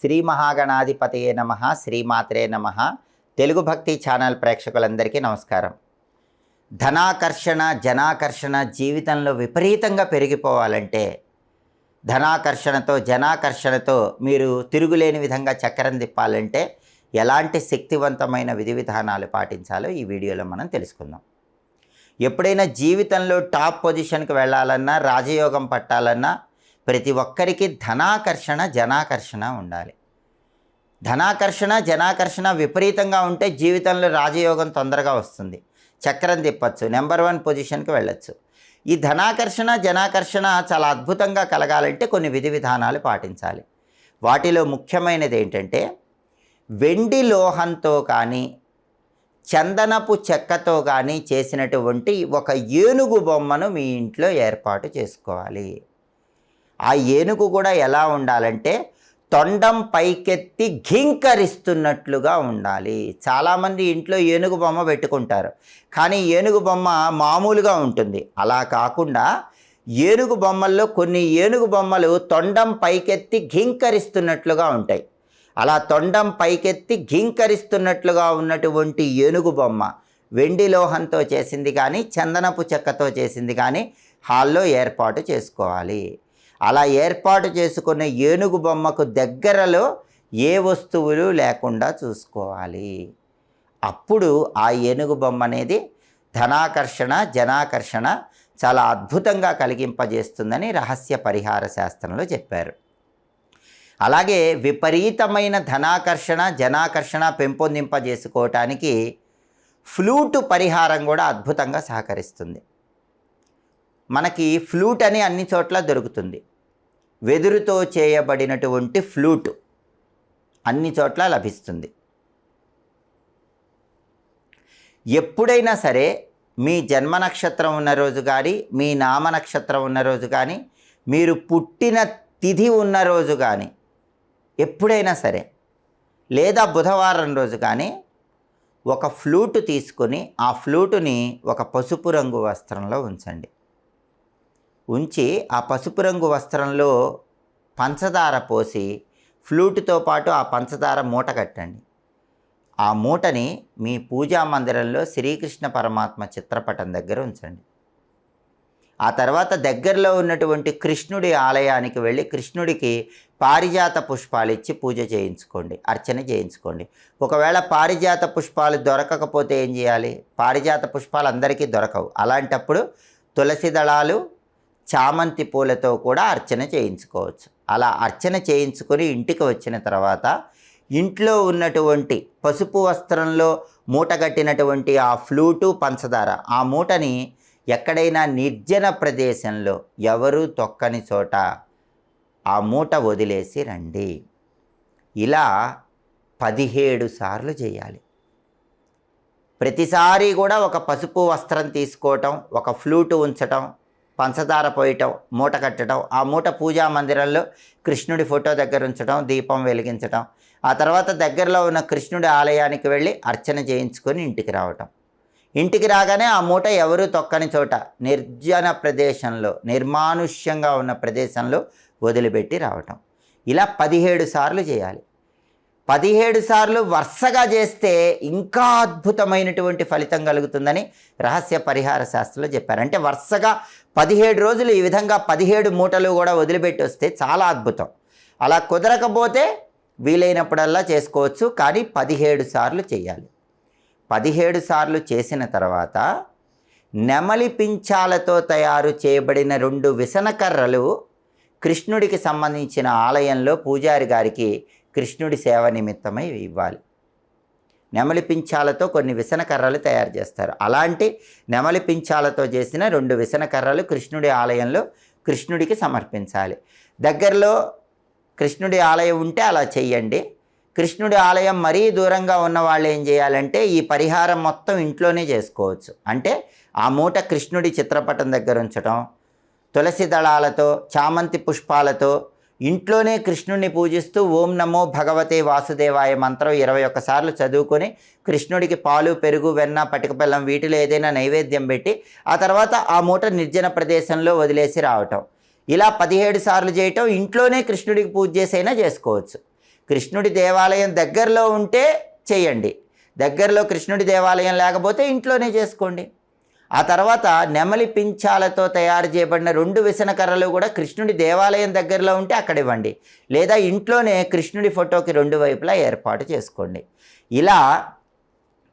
శ్రీ మహాగణాధిపతయే నమ శ్రీమాత్రే నమ. తెలుగు భక్తి ఛానల్ ప్రేక్షకులందరికీ నమస్కారం. ధనాకర్షణ జనాకర్షణ జీవితంలో విపరీతంగా పెరిగిపోవాలంటే ధనాకర్షణతో జనాకర్షణతో మీరు తిరుగులేని విధంగా చక్రం తిప్పాలంటే ఎలాంటి శక్తివంతమైన విధి విధానాలు పాటించాలో ఈ వీడియోలో మనం తెలుసుకుందాం. ఎప్పుడైనా జీవితంలో టాప్ పొజిషన్కి వెళ్ళాలన్నా రాజయోగం పట్టాలన్నా ప్రతి ఒక్కరికి ధనాకర్షణ జనాకర్షణ ఉండాలి. ధనాకర్షణ జనాకర్షణ విపరీతంగా ఉంటే జీవితంలో రాజయోగం తొందరగా వస్తుంది. చక్రం తిప్పచ్చు నెంబర్ వన్ పొజిషన్కి వెళ్ళొచ్చు. ఈ ధనాకర్షణ జనాకర్షణ చాలా అద్భుతంగా కలగాలంటే కొన్ని విధి విధానాలు పాటించాలి. వాటిలో ముఖ్యమైనది ఏంటంటే వెండి లోహంతో కానీ చందనపు చెక్కతో కానీ చేసినటువంటి ఒక ఏనుగు బొమ్మను మీ ఇంట్లో ఏర్పాటు చేసుకోవాలి. ఆ ఏనుగు కూడా ఎలా ఉండాలంటే తొండం పైకెత్తి ఘింకరిస్తున్నట్లుగా ఉండాలి. చాలామంది ఇంట్లో ఏనుగు బొమ్మ పెట్టుకుంటారు. కానీ ఏనుగు బొమ్మ మామూలుగా ఉంటుంది. అలా కాకుండా ఏనుగు బొమ్మల్లో కొన్ని ఏనుగు బొమ్మలు తొండం పైకెత్తి ఘింకరిస్తున్నట్లుగా ఉంటాయి. అలా తొండం పైకెత్తి ఘింకరిస్తున్నట్లుగా ఉన్నటువంటి ఏనుగు బొమ్మ వెండి లోహంతో చేసింది కానీ చందనపు చెక్కతో చేసింది కానీ హాల్లో ఏర్పాటు చేసుకోవాలి. అలా ఏర్పాటు చేసుకున్న ఏనుగు బొమ్మకు దగ్గరలో ఏ వస్తువులు లేకుండా చూసుకోవాలి. అప్పుడు ఆ ఏనుగు బొమ్మ అనేది ధనాకర్షణ జనాకర్షణ చాలా అద్భుతంగా కలిగింపజేస్తుందని రహస్య పరిహార శాస్త్రంలో చెప్పారు. అలాగే విపరీతమైన ధనాకర్షణ జనాకర్షణ పెంపొందింపజేసుకోవటానికి ఫ్లూటు పరిహారం కూడా అద్భుతంగా సహకరిస్తుంది. మనకి ఫ్లూట్ అని అన్ని చోట్ల దొరుకుతుంది. వెదురుతో చేయబడినటువంటి ఫ్లూట్ అన్ని చోట్ల లభిస్తుంది. ఎప్పుడైనా సరే మీ జన్మ నక్షత్రం ఉన్న రోజు కానీ మీ నామ నక్షత్రం ఉన్న రోజు కానీ మీరు పుట్టిన తిథి ఉన్న రోజు కానీ ఎప్పుడైనా సరే లేదా బుధవారం రోజు కానీ ఒక ఫ్లూటు తీసుకొని ఆ ఫ్లూటుని ఒక పసుపు రంగు వస్త్రంలో ఉంచండి. ఉంచి ఆ పసుపు రంగు వస్త్రంలో పంచదార పోసి ఫ్లూట్తో పాటు ఆ పంచదార మూట కట్టండి. ఆ మూటని మీ పూజా మందిరంలో శ్రీకృష్ణ పరమాత్మ చిత్రపటం దగ్గర ఉంచండి. ఆ తర్వాత దగ్గరలో ఉన్నటువంటి కృష్ణుడి ఆలయానికి వెళ్ళి కృష్ణుడికి పారిజాత పుష్పాలు ఇచ్చి పూజ చేయించుకోండి అర్చన చేయించుకోండి. ఒకవేళ పారిజాత పుష్పాలు దొరకకపోతే ఏం చేయాలి? పారిజాత పుష్పాలు అందరికీ దొరకవు. అలాంటప్పుడు తులసి దళాలు చామంతి పూలతో కూడా అర్చన చేయించుకోవచ్చు. అలా అర్చన చేయించుకొని ఇంటికి వచ్చిన తర్వాత ఇంట్లో ఉన్నటువంటి పసుపు వస్త్రంలో మూటగట్టినటువంటి ఆ ఫ్లూటు పంచదార ఆ మూటని ఎక్కడైనా నిర్జన ప్రదేశంలో ఎవరూ తొక్కని చోట ఆ మూట వదిలేసి రండి. ఇలా పదిహేడు సార్లు చేయాలి. ప్రతిసారి కూడా ఒక పసుపు వస్త్రం తీసుకోవటం ఒక ఫ్లూటు ఉంచటం పంచదార పోయటం మూట కట్టడం ఆ మూట పూజా మందిరంలో కృష్ణుడి ఫోటో దగ్గర ఉంచడం దీపం వెలిగించటం ఆ తర్వాత దగ్గరలో ఉన్న కృష్ణుడి ఆలయానికి వెళ్ళి అర్చన చేయించుకొని ఇంటికి రావటం. ఇంటికి రాగానే ఆ మూట ఎవరు తొక్కని చోట నిర్జన ప్రదేశంలో నిర్మానుష్యంగా ఉన్న ప్రదేశంలో వదిలిపెట్టి రావటం. ఇలా పదిహేడు సార్లు చేయాలి. పదిహేడు సార్లు వరుసగా చేస్తే ఇంకా అద్భుతమైనటువంటి ఫలితం కలుగుతుందని రహస్య పరిహార శాస్త్రంలో చెప్పారు. అంటే వరుసగా పదిహేడు రోజులు ఈ విధంగా పదిహేడు మూటలు కూడా వదిలిపెట్టి వస్తే చాలా అద్భుతం. అలా కుదరకపోతే వీలైనప్పుడల్లా చేసుకోవచ్చు కానీ పదిహేడు సార్లు చేయాలి. పదిహేడు సార్లు చేసిన తర్వాత నెమలి పించాలతో తయారు చేయబడిన రెండు విసనకర్రలు కృష్ణుడికి సంబంధించిన ఆలయంలో పూజారి గారికి కృష్ణుడి సేవ నిమిత్తమై ఇవ్వాలి. నెమలి పించాలతో కొన్ని విసనకర్రలు తయారు చేస్తారు. అలాంటి నెమలి పించాలతో చేసిన రెండు విసనకర్రలు కృష్ణుడి ఆలయంలో కృష్ణుడికి సమర్పించాలి. దగ్గరలో కృష్ణుడి ఆలయం ఉంటే అలా చెయ్యండి. కృష్ణుడి ఆలయం మరీ దూరంగా ఉన్న వాళ్ళు ఏం చేయాలంటే ఈ పరిహారం మొత్తం ఇంట్లోనే చేసుకోవచ్చు. అంటే ఆ మూట కృష్ణుడి చిత్రపటం దగ్గర ఉంచడం తులసి దళాలతో చామంతి పుష్పాలతో ఇంట్లోనే కృష్ణుడిని పూజిస్తూ ఓం నమో భగవతే వాసుదేవాయ మంత్రం ఇరవై ఒక్కసార్లు చదువుకొని కృష్ణుడికి పాలు పెరుగు వెన్న పటిక బెల్లం వీటిలో ఏదైనా నైవేద్యం పెట్టి ఆ తర్వాత ఆ మూట నిర్జన ప్రదేశంలో వదిలేసి రావటం. ఇలా పదిహేడు సార్లు చేయటం ఇంట్లోనే కృష్ణుడికి పూజ చేసైనా చేసుకోవచ్చు. కృష్ణుడి దేవాలయం దగ్గరలో ఉంటే చేయండి. దగ్గరలో కృష్ణుడి దేవాలయం లేకపోతే ఇంట్లోనే చేసుకోండి. ఆ తర్వాత నెమలి పింఛాలతో తయారు చేయబడిన రెండు విసనకర్రలు కూడా కృష్ణుడి దేవాలయం దగ్గరలో ఉంటే అక్కడ ఇవ్వండి. లేదా ఇంట్లోనే కృష్ణుడి ఫోటోకి రెండు వైపులా ఏర్పాటు చేసుకోండి. ఇలా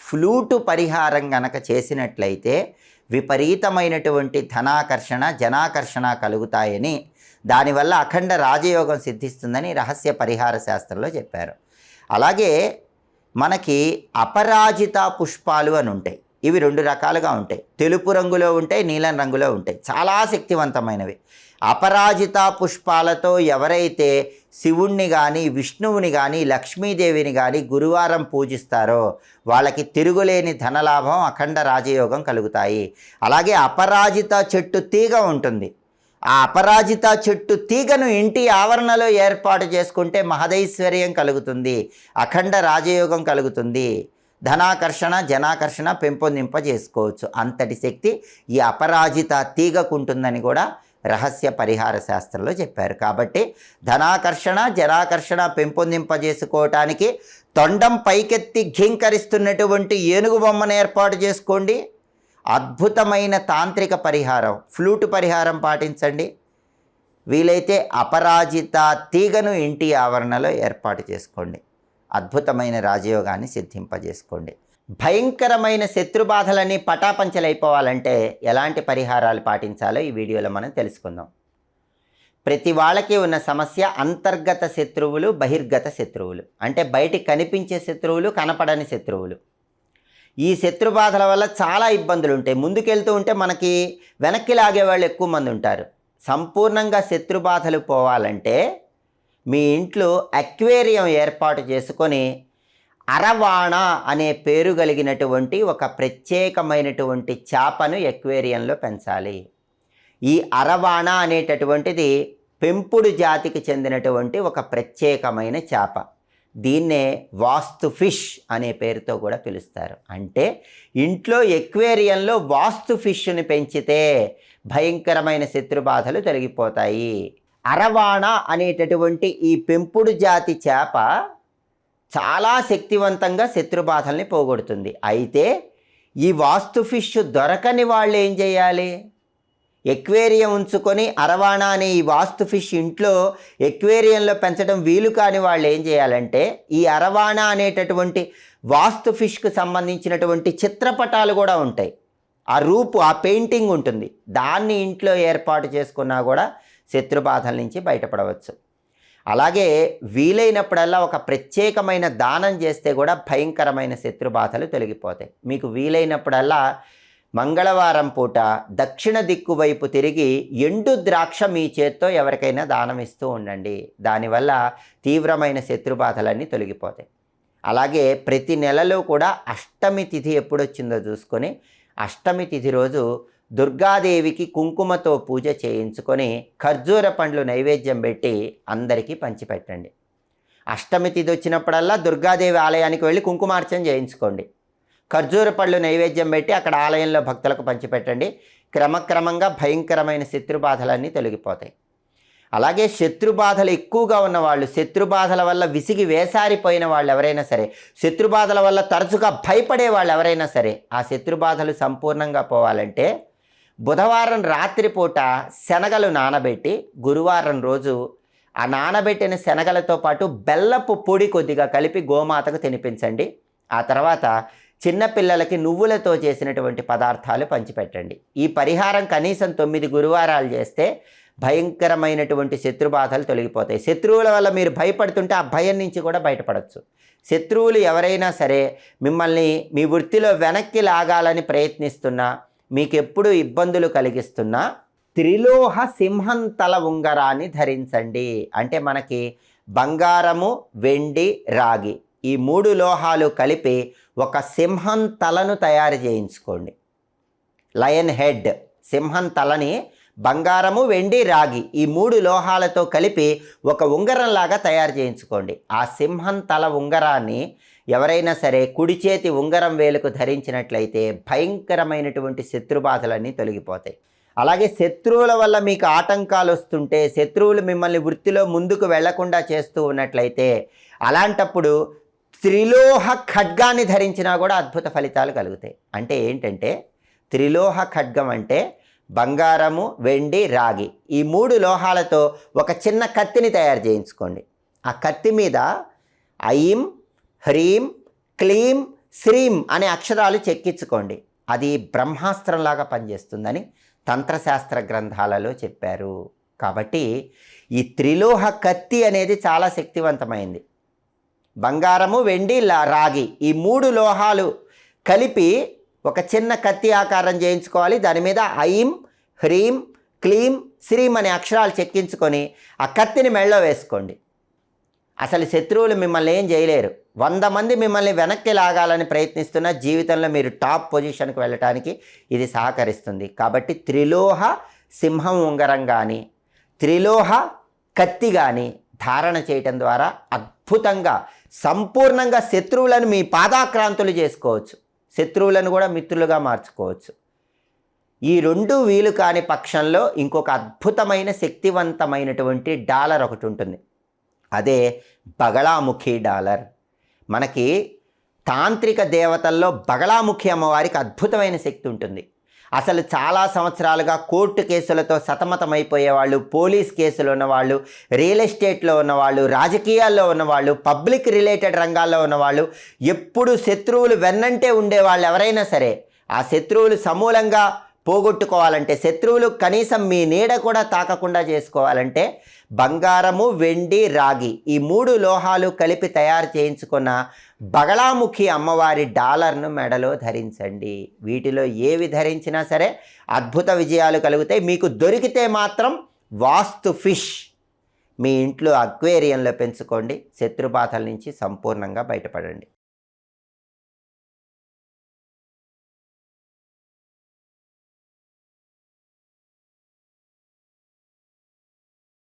ఫ్లూటు పరిహారం గనక చేసినట్లయితే విపరీతమైనటువంటి ధనాకర్షణ జనాకర్షణ కలుగుతాయని దానివల్ల అఖండ రాజయోగం సిద్ధిస్తుందని రహస్య పరిహార శాస్త్రంలో చెప్పారు. అలాగే మనకి అపరాజిత పుష్పాలు అని ఉంటాయి. ఇవి రెండు రకాలుగా ఉంటాయి. తెలుపు రంగులో ఉంటాయి నీలం రంగులో ఉంటాయి. చాలా శక్తివంతమైనవి. అపరాజిత పుష్పాలతో ఎవరైతే శివుణ్ణి కానీ విష్ణువుని కానీ లక్ష్మీదేవిని కానీ గురువారం పూజిస్తారో వాళ్ళకి తిరుగులేని ధనలాభం అఖండ రాజయోగం కలుగుతాయి. అలాగే అపరాజిత చెట్టు తీగ ఉంటుంది. ఆ అపరాజిత చెట్టు తీగను ఇంటి ఆవరణలో ఏర్పాటు చేసుకుంటే మహదైశ్వర్యం కలుగుతుంది అఖండ రాజయోగం కలుగుతుంది. ధనాకర్షణ జనాకర్షణ పెంపొందింపజేసుకోవచ్చు. అంతటి శక్తి ఈ అపరాజిత తీగకుంటుందని కూడా రహస్య పరిహార శాస్త్రంలో చెప్పారు. కాబట్టి ధనాకర్షణ జనాకర్షణ పెంపొందింపజేసుకోవటానికి తొండం పైకెత్తి ఘీంకరిస్తున్నటువంటి ఏనుగు బొమ్మను ఏర్పాటు చేసుకోండి. అద్భుతమైన తాంత్రిక పరిహారం ఫ్లూట్ పరిహారం పాటించండి. వీలైతే అపరాజిత తీగను ఇంటి ఆవరణలో ఏర్పాటు చేసుకోండి. అద్భుతమైన రాజయోగాన్ని సిద్ధింపజేసుకోండి. భయంకరమైన శత్రుబాధలన్నీ పటాపంచలైపోవాలంటే ఎలాంటి పరిహారాలు పాటించాలో ఈ వీడియోలో మనం తెలుసుకుందాం. ప్రతి వాళ్ళకి ఉన్న సమస్య అంతర్గత శత్రువులు బహిర్గత శత్రువులు. అంటే బయటికి కనిపించే శత్రువులు కనపడని శత్రువులు. ఈ శత్రుబాధల వల్ల చాలా ఇబ్బందులు ఉంటాయి. ముందుకెళ్తూ ఉంటే మనకి వెనక్కి లాగే వాళ్ళు ఎక్కువ మంది ఉంటారు. సంపూర్ణంగా శత్రుబాధలు పోవాలంటే మీ ఇంట్లో అక్వేరియం ఏర్పాటు చేసుకొని అరవాణ అనే పేరు కలిగినటువంటి ఒక ప్రత్యేకమైనటువంటి చేపను ఎక్వేరియంలో పెంచాలి. ఈ అరవాణ అనేటటువంటిది పెంపుడు జాతికి చెందినటువంటి ఒక ప్రత్యేకమైన చేప. దీన్నే వాస్తు ఫిష్ అనే పేరుతో కూడా పిలుస్తారు. అంటే ఇంట్లో ఎక్వేరియంలో వాస్తు ఫిష్ని పెంచితే భయంకరమైన శత్రుబాధలు తొలగిపోతాయి. అరవాణ అనేటటువంటి ఈ పెంపుడు జాతి చేప చాలా శక్తివంతంగా శత్రుబాధల్ని పోగొడుతుంది. అయితే ఈ వాస్తు ఫిష్ దొరకని వాళ్ళు ఏం చేయాలి? ఎక్వేరియం ఉంచుకొని అరవాణా అనే ఈ వాస్తు ఫిష్ ఇంట్లో ఎక్వేరియంలో పెంచడం వీలు కాని వాళ్ళు ఏం చేయాలంటే ఈ అరవాణా అనేటటువంటి వాస్తు ఫిష్కు సంబంధించినటువంటి చిత్రపటాలు కూడా ఉంటాయి. ఆ రూపు ఆ పెయింటింగ్ ఉంటుంది. దాన్ని ఇంట్లో ఏర్పాటు చేసుకున్నా కూడా శత్రుబాధల నుంచి బయటపడవచ్చు. అలాగే వీలైనప్పుడల్లా ఒక ప్రత్యేకమైన దానం చేస్తే కూడా భయంకరమైన శత్రుబాధలు తొలగిపోతాయి. మీకు వీలైనప్పుడల్లా మంగళవారం పూట దక్షిణ దిక్కు వైపు తిరిగి ఎండు ద్రాక్ష మీ చేత్తో ఎవరికైనా దానం ఇస్తూ ఉండండి. దానివల్ల తీవ్రమైన శత్రుబాధలన్నీ తొలగిపోతాయి. అలాగే ప్రతి నెలలో కూడా అష్టమి తిథి ఎప్పుడొచ్చిందో చూసుకొని అష్టమి తిథి రోజు దుర్గాదేవికి కుంకుమతో పూజ చేయించుకొని ఖర్జూర పండ్లు నైవేద్యం పెట్టి అందరికీ పంచిపెట్టండి. అష్టమి తిథి వచ్చినప్పుడల్లా దుర్గాదేవి ఆలయానికి వెళ్ళి కుంకుమార్చన చేయించుకోండి. ఖర్జూర పళ్ళు నైవేద్యం పెట్టి అక్కడ ఆలయంలో భక్తులకు పంచిపెట్టండి. క్రమక్రమంగా భయంకరమైన శత్రుబాధలన్నీ తొలగిపోతాయి. అలాగే శత్రుబాధలు ఎక్కువగా ఉన్న వాళ్ళు శత్రుబాధల వల్ల విసిగి వేసారిపోయిన వాళ్ళు ఎవరైనా సరే శత్రుబాధల వల్ల తరచుగా భయపడే వాళ్ళు ఎవరైనా సరే ఆ శత్రుబాధలు సంపూర్ణంగా పోవాలంటే బుధవారం రాత్రిపూట శనగలు నానబెట్టి గురువారం రోజు ఆ నానబెట్టిన శనగలతో పాటు బెల్లపు పొడి కొద్దిగా కలిపి గోమాతకు తినిపించండి. ఆ తర్వాత చిన్నపిల్లలకి నువ్వులతో చేసినటువంటి పదార్థాలు పంచిపెట్టండి. ఈ పరిహారం కనీసం తొమ్మిది గురువారాలు చేస్తే భయంకరమైనటువంటి శత్రుబాధలు తొలగిపోతాయి. శత్రువుల వల్ల మీరు భయపడుతుంటే ఆ భయం నుంచి కూడా బయటపడవచ్చు శత్రువులు ఎవరైనా సరే మిమ్మల్ని మీ వృత్తిలో వెనక్కి లాగాలని ప్రయత్నిస్తున్నా మీకెప్పుడు ఇబ్బందులు కలిగిస్తున్నా త్రిలోహ సింహం తల ఉంగరాన్ని ధరించండి. అంటే మనకి బంగారము వెండి రాగి ఈ మూడు లోహాలు కలిపి ఒక సింహం తలను తయారు చేయించుకోండి. లయన్ హెడ్ సింహం తలని బంగారము వెండి రాగి ఈ మూడు లోహాలతో కలిపి ఒక ఉంగరంలాగా తయారు చేయించుకోండి. ఆ సింహం తల ఉంగరాన్ని ఎవరైనా సరే కుడి చేతి ఉంగరం వేలుకు ధరించినట్లయితే భయంకరమైనటువంటి శత్రుబాధలన్నీ తొలగిపోతాయి. అలాగే శత్రువుల వల్ల మీకు ఆటంకాలు వస్తుంటే శత్రువులు మిమ్మల్ని వృత్తిలో ముందుకు వెళ్ళకుండా చేస్తూ ఉన్నట్లయితే అలాంటప్పుడు త్రిలోహ ఖడ్గాన్ని ధరించినా కూడా అద్భుత ఫలితాలు కలుగుతాయి. అంటే ఏంటంటే త్రిలోహ ఖడ్గం అంటే బంగారము వెండి రాగి. ఈ మూడు లోహాలతో ఒక చిన్న కత్తిని తయారు చేయించుకోండి. ఆ కత్తి మీద ఐం హ్రీం క్లీం శ్రీం అనే అక్షరాలు చెక్కించుకోండి. అది బ్రహ్మాస్త్రంలాగా పనిచేస్తుందని తంత్రశాస్త్ర గ్రంథాలలో చెప్పారు. కాబట్టి ఈ త్రిలోహ కత్తి అనేది చాలా శక్తివంతమైంది. బంగారము వెండి లా- రాగి ఈ మూడు లోహాలు కలిపి ఒక చిన్న కత్తి ఆకారం చేయించుకోవాలి. దాని మీద ఐం హ్రీం క్లీం శ్రీం అనే అక్షరాలు చెక్కించుకొని ఆ కత్తిని మెళ్ళో వేసుకోండి. అసలు శత్రువులు మిమ్మల్ని ఏం చేయలేరు. వంద మంది మిమ్మల్ని వెనక్కి లాగాలని ప్రయత్నిస్తున్న జీవితంలో మీరు టాప్ పొజిషన్కి వెళ్ళటానికి ఇది సహకరిస్తుంది. కాబట్టి త్రిలోహ సింహం ఉంగరం కానీ త్రిలోహ కత్తి కానీ ధారణ చేయటం ద్వారా అద్భుతంగా సంపూర్ణంగా శత్రువులను మీ పాదాక్రాంతులు చేసుకోవచ్చు. శత్రువులను కూడా మిత్రులుగా మార్చుకోవచ్చు. ఈ రెండు వీలు కాని పక్షంలో ఇంకొక అద్భుతమైన శక్తివంతమైనటువంటి డాలర్ ఒకటి ఉంటుంది. అదే బగళాముఖి డాలర్. మనకి తాంత్రిక దేవతల్లో బగళాముఖి అమ్మవారికి అద్భుతమైన శక్తి ఉంటుంది. అసలు చాలా సంవత్సరాలుగా కోర్టు కేసులతో సతమతమైపోయేవాళ్ళు పోలీస్ కేసులు ఉన్నవాళ్ళు రియల్ ఎస్టేట్లో ఉన్నవాళ్ళు రాజకీయాల్లో ఉన్నవాళ్ళు పబ్లిక్ రిలేటెడ్ రంగాల్లో ఉన్నవాళ్ళు ఎప్పుడు శత్రువులు వెన్నంటే ఉండేవాళ్ళు ఎవరైనా సరే ఆ శత్రువులు సమూలంగా పోగొట్టుకోవాలంటే శత్రువులు కనీసం మీ నీడ కూడా తాకకుండా చేసుకోవాలంటే బంగారము వెండి రాగి ఈ మూడు లోహాలు కలిపి తయారు చేయించుకున్న బగళాముఖి అమ్మవారి డాలర్ను మెడలో ధరించండి. వీటిలో ఏవి ధరించినా సరే అద్భుత విజయాలు కలుగుతాయి. మీకు దొరికితే మాత్రం వాస్తు ఫిష్ మీ ఇంట్లో అక్వేరియంలో పెంచుకోండి. శత్రుబాధల నుంచి సంపూర్ణంగా బయటపడండి.